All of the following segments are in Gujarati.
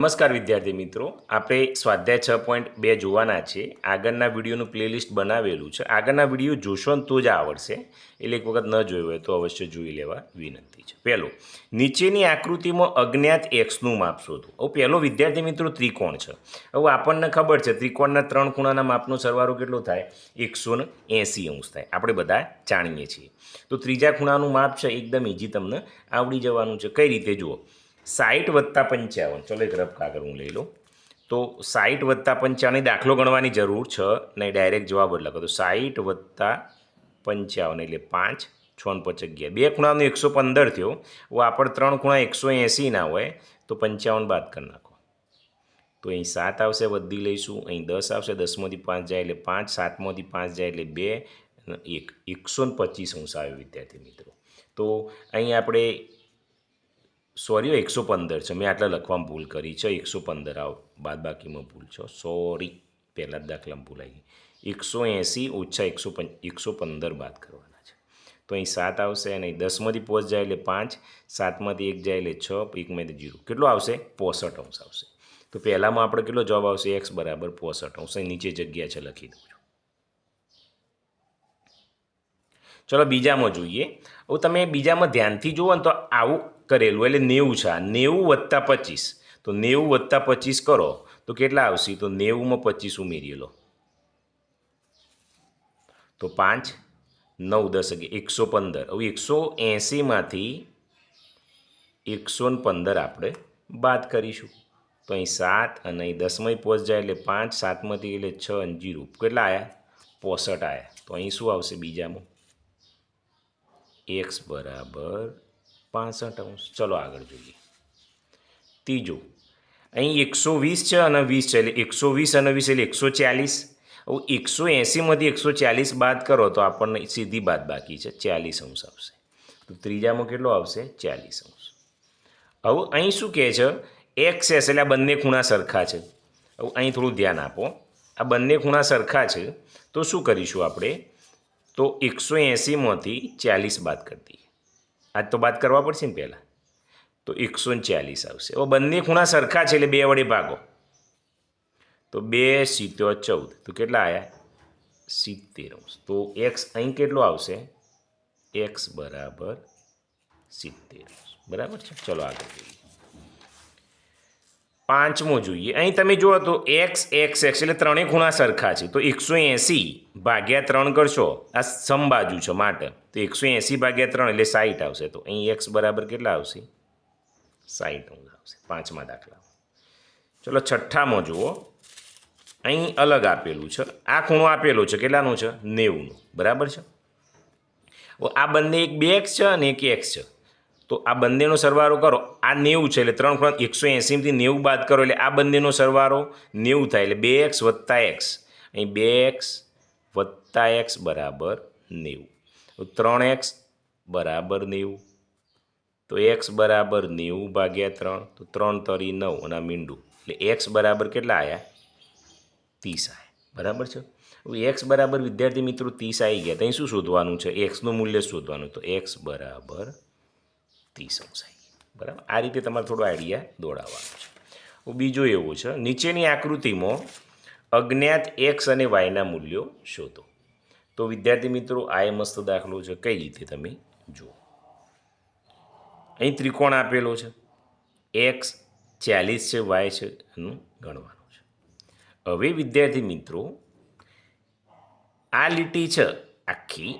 નમસ્કાર વિદ્યાર્થી મિત્રો, આપણે સ્વાધ્યાય છ પોઈન્ટ બે જોવાના છે. આગળના વિડીયોનું પ્લેલિસ્ટ બનાવેલું છે. આગળના વીડિયો જોશો ને તો જ આવડશે. એટલે એક વખત ન જોયો હોય તો અવશ્ય જોઈ લેવા વિનંતી છે. પહેલું, નીચેની આકૃતિમાં અજ્ઞાત એક્સનું માપ શોધો. હવે પહેલો વિદ્યાર્થી મિત્રો ત્રિકોણ છે. હવે આપણને ખબર છે, ત્રિકોણના ત્રણ ખૂણાના માપનો સરવારો કેટલો થાય? એકસો એંસી અંશ થાય. આપણે બધા જાણીએ છીએ. તો ત્રીજા ખૂણાનું માપ છે, એકદમ ઇઝી તમને આવડી જવાનું છે. કઈ રીતે જુઓ? સાઠ વત્તા પંચાવન. ચલો એક રફ કાગળ હું લઈ લઉં. તો સાઠ વત્તા પંચાવન દાખલો ગણવાની જરૂર છે નહીં ડાયરેક્ટ જવાબ જ લખો. તો સાઠ વત્તા પંચાવન એટલે પાંચ, છ ને પાંચ અગિયાર. બે ખૂણાનો એકસો પંદર થયો. હવે આપણે ત્રણ ખૂણા એકસો એંસીના હોય, તો પંચાવન બાદ કરી નાખો. તો અહીં સાત આવશે વધી લઈશું. અહીં દસ આવશે, દસમાંથી પાંચ જાય એટલે પાંચ, સાતમાંથી પાંચ જાય એટલે બે એક. એકસો ને પચીસ અંશ આવ્યો વિદ્યાર્થી મિત્રો. તો અહીં આપણે સોરી, એકસો પંદર છે. મેં આટલા લખવામાં ભૂલ કરી છે. એકસો પંદર આવ. બાદ બાકીમાં ભૂલ છે. સોરી. પહેલાં જ દાખલામાં ભૂલાઈ ગઈ. એકસો એંસી ઓછા એકસો પં, એકસો પંદર બાદ કરવાના છે. તો અહીં સાત આવશે અને દસમાંથી પોચ જાય એટલે પાંચ, સાતમાંથી એક જાય એટલે છ, એકમાંથી જીરો. કેટલો આવશે? પોસઠ અંશ આવશે. તો પહેલાંમાં આપણે કેટલો જવાબ આવશે? એક્સ બરાબર પોસઠ અંશ. નીચે જગ્યા છે લખી દઉં છું ચલો બીજામાં જોઈએ. હવે તમે બીજામાં ધ્યાનથી જુઓ ને તો આવું કરેલું, એટલે નેવું છે. આ નેવું વત્તા પચીસ. તો નેવું વત્તા પચીસ કરો. તો કેટલા આવશે? તો નેવુંમાં પચીસ ઉમેરી લો. તો પાંચ, નવ, દસ, અગિયાર, એકસો પંદર. હવે એકસો એંસીમાંથી એકસો પંદર આપણે બાદ કરીશું. તો અહીં સાત અને અહીં દસમાંય પહોંચ જાય એટલે પાંચ, સાતમાંથી એટલે છ અને જીરો. કેટલા આવ્યા પોસઠ આવ્યા તો અહીં શું આવશે બીજામાં? એક્સ બરાબર પાસઠ અંશ. ચલો આગળ જોઈએ. ત્રીજું, અહીં એકસો વીસ છે અને વીસ છે એટલે એકસો વીસ અને વીસ એટલે એકસો ચાલીસ. હવે એકસો એંસીમાંથી એકસો ચાલીસ બાદ કરો તો આપણને સીધી બાદ બાકી છે, ચાલીસ અંશ આવશે. તો ત્રીજામાં કેટલો આવશે? ચાલીસ અંશ. હવે અહીં શું કહે છે? એક્સ એસ એટલે આ બંને ખૂણા સરખા છે. હવે અહીં થોડું ધ્યાન આપો. આ બંને ખૂણા સરખા છે. તો શું કરીશું આપણે? તો એકસો એંસીમાંથી ચાલીસ બાદ કરી દઈએ. આજ તો બાદ કરવા પડશે ને પહેલાં. તો એકસો ચાલીસ આવશે. હવે બંને ખૂણા સરખા છે એટલે બે વડે ભાગો. તો બે સિત્તેર ચૌદ. તો કેટલા આવ્યા સિત્તેર તો એક્સ અહીં કેટલો આવશે? એક્સ બરાબર સિત્તેર બરાબર છે? ચલો આગળ જોઈએ. પાંચમો જોઈએ. અહીં તમે જુઓ તો એક્સ એક્સ એક્સ એટલે ત્રણેય ખૂણા સરખા છે. તો એકસો એંસી ભાગ્યા ત્રણ કરશો. આ સમબાજુ છે માટે. તો એકસો એંસી ભાગ્યા ત્રણ એટલે સાઠ આવશે. તો અહીં એક્સ બરાબર કેટલા આવશે? સાઠ આવશે. પાંચમા દાખલા ચલો છઠ્ઠામાં જુઓ. અહીં અલગ આપેલું છે. આ ખૂણો આપેલો છે. કેટલાનું છે? નેવુંનું. બરાબર છે? આ બંને એક બે એક્સ છે અને એક એક્સ છે. તો આ બંનેનો સરવારો કરો. આ નેવું છે એટલે ત્રણ ખૂણા એકસો એંસીમાંથી નેવું બાદ કરો એટલે આ બંનેનો સરવારો નેવું થાય એટલે બે એક્સ વત્તા એક્સ. અહીં બે એક્સ વત્તા એક્સ બરાબર નેવું. તો ત્રણ એક્સ બરાબર નેવું. તો એક્સ બરાબર નેવું ભાગ્યા ત્રણ. તો ત્રણ તરી નવ અને મીંડું. એટલે એક્સ બરાબર કેટલા આવ્યા ત્રીસ આવ્યા બરાબર છે? એક્સ બરાબર વિદ્યાર્થી મિત્રો ત્રીસ આવી ગયા. ત્યાં શું શોધવાનું છે? એક્સનું મૂલ્ય શોધવાનું. તો એક્સ બરાબર ત્રીસ અંશ આવી બરાબર? આ રીતે તમારે થોડો આઈડિયા દોડાવવાનો છે. બીજો એવો છે, નીચેની આકૃતિમાં અજ્ઞાત એક્સ અને વાયના મૂલ્યો શોધો. તો વિદ્યાર્થી મિત્રો, આ એ મસ્ત દાખલો છે, કઈ રીતે તમે જુઓ. અહીં ત્રિકોણ આપેલો છે. એક્સ ચાલીસ છે વાય છે, એનું ગણવાનું છે. હવે વિદ્યાર્થી મિત્રો, આ લીટી છે, આખી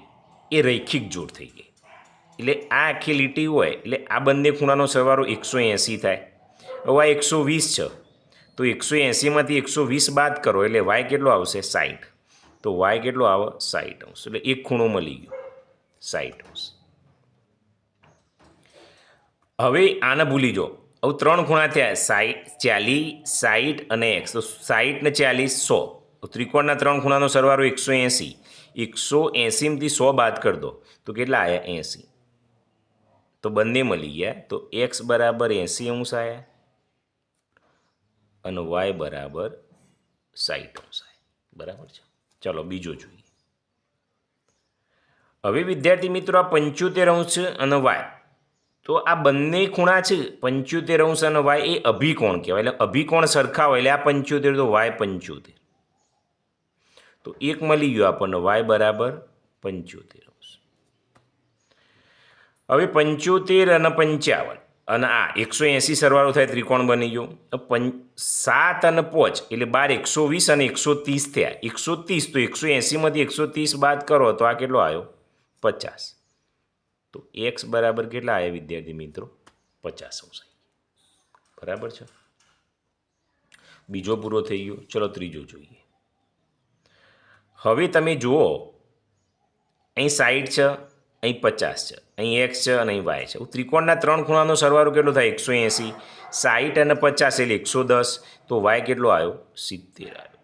એ રૈખિક જોડ થઈ ગઈ. એટલે આ આખી લીટી હોય, એટલે આ બંને ખૂણાનો સરવાળો એકસો એંસી થાય. હવે આ એકસો વીસ છે. તો એકસો એંસીમાંથી એકસો વીસ બાદ કરો, એટલે વાય કેટલો આવશે? સાઠ તો વાય કેટલો આવે? સાઠ અંશ. એટલે એક ખૂણો મળી ગયો. સાઠ અંશ. હવે આને ભૂલી જાઓ. હવે ત્રણ ખૂણા થયા. સાઠ ચાલીસ સાઠ અને એક્સ. તો સાઠ ને ચાલીસ સો. ત્રિકોણના ત્રણ ખૂણાનો સરવાળો એકસો એંસી. એકસો એંસીમાંથી સો બાદ કરી દો. તો કેટલા આવ્યા એંસી. તો બંને મળી ગયા. તો એક્સ બરાબર એંસી અંશ આવ્યા અને વાય બરાબર સાઠ અંશ આવ્યા બરાબર છે? ચલો, બીજો જોઈએ. હવે વિદ્યાર્થી મિત્રો, આ પંચોતેર અંશ અને વાય તો આ બંને ખૂણા છે. પંચોતેર અંશ અને વાય એ અભિકોણ કહેવાય. એટલે અભિકોણ સરખા હોય એટલે આ પંચોતેર, તો વાય પંચોતેર. તો એક મળી ગયો આપણને વાય બરાબર પંચોતેર. હવે પંચોતેર અને પંચાવન. અને આ એકસો એંસી સરવાળો થાય, ત્રિકોણ બની ગયો. પં, સાત અને પાંચ, એટલે બાર એકસો વીસ અને એકસો ત્રીસ થયા. એકસો ત્રીસ, તો એકસો એંસીમાંથી એકસો ત્રીસ બાદ કરો, તો આ કેટલો આવ્યો? પચાસ. તો એક્સ બરાબર કેટલા આવ્યા, વિદ્યાર્થી મિત્રો? પચાસ અંશ બરાબર છે? બીજો પૂરો થઈ ગયો. ચલો ત્રીજો જોઈએ. હવે તમે જુઓ, અહીં સાઈડ છે. અહીં પચાસ છે, અહીં એક્સ છે અને અહીં વાય છે. ત્રિકોણના ત્રણ ખૂણાનો સરવાળો કેટલો થાય? એકસો એંસી. સાઠ અને પચાસ એટલે એકસો દસ. તો વાય કેટલો આવ્યો? સિત્તેર આવ્યો.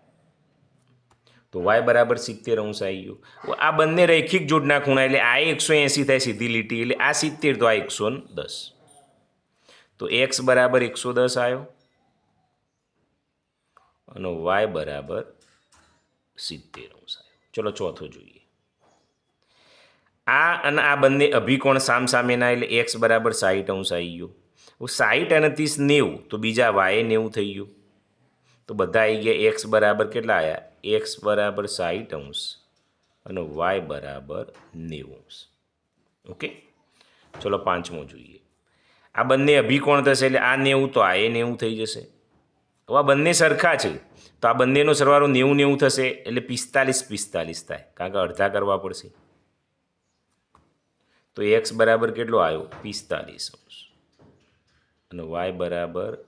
તો વાય બરાબર સિત્તેર અંશ આવી ગયો. આ બંને રૈખિક જોડના ખૂણા એટલે આ એકસો એંસી થાય સીધી લીટી એટલે આ સિત્તેર, તો આ એકસો દસ. તો એક્સ બરાબર એકસો દસ આવ્યો. અને વાય બરાબર સિત્તેર અંશ આવ્યો. ચલો ચોથો જોઈએ. આ અને આ બંને અભિકોણ સામસામેના એટલે એક્સ બરાબર સાહીઠ અંશ આવી ગયો. સાહીઠ અને ત્રીસ નેવું, તો બીજા વાય નેવું થઈ ગયું. તો બધા આવી ગયા એક્સ બરાબર કેટલા આવ્યા એક્સ બરાબર સાહીઠ અંશ અને વાય બરાબર નેવું અંશ. ઓકે? ચલો પાંચમો જોઈએ. આ બંને અભિકોણ થશે એટલે આ નેવું તો આ એ નેવું થઈ જશે. તો આ બંને સરખા છે. તો આ બંનેનો સરવાળો નેવું નેવું થશે એટલે પિસ્તાલીસ પિસ્તાલીસ થાય. કારણ કે અડધા કરવા પડશે. તો એક્સ બરાબર કેટલો આવ્યો? પિસ્તાલીસ અંશ. અને વાય બરાબર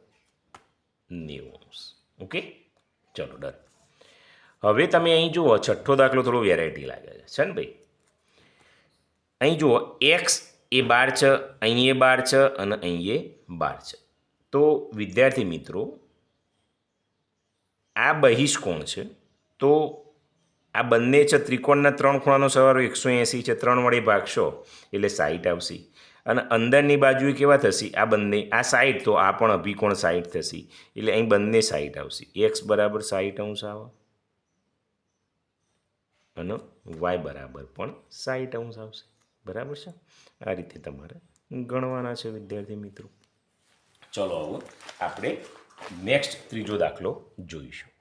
નેવું અંશ. ઓકે? ચલો, ડન. હવે તમે અહીં જુઓ, છઠ્ઠો દાખલો થોડો વેરાયટી લાગે છે. છે ને ભાઈ? અહીં જુઓ એક્સ એ બાર છે, અહીં એ બાર છે અને અહીં એ બાર છે. તો વિદ્યાર્થી મિત્રો, આ બહિષ્કોણ છે. તો આ બંને છે ત્રિકોણના ત્રણ ખૂણાનો સરવાળો એકસો એંસી છે. ત્રણ વડે ભાગશો એટલે સાઈઠ આવશે. અને અંદરની બાજુએ કેવા થશે? આ બંને, આ સાઈઠ, તો આ પણ અભિકોણ સાઈઠ થશે. એટલે અહીં બંને સાઈઠ આવશે. એક્સ બરાબર સાઈઠ અંશ આવે. અને વાય બરાબર પણ સાઈઠ અંશ આવશે. બરાબર છે? આ રીતે તમારે ગણવાના છે, વિદ્યાર્થી મિત્રો. ચલો હવે આપણે નેક્સ્ટ ત્રીજો દાખલો જોઈશું.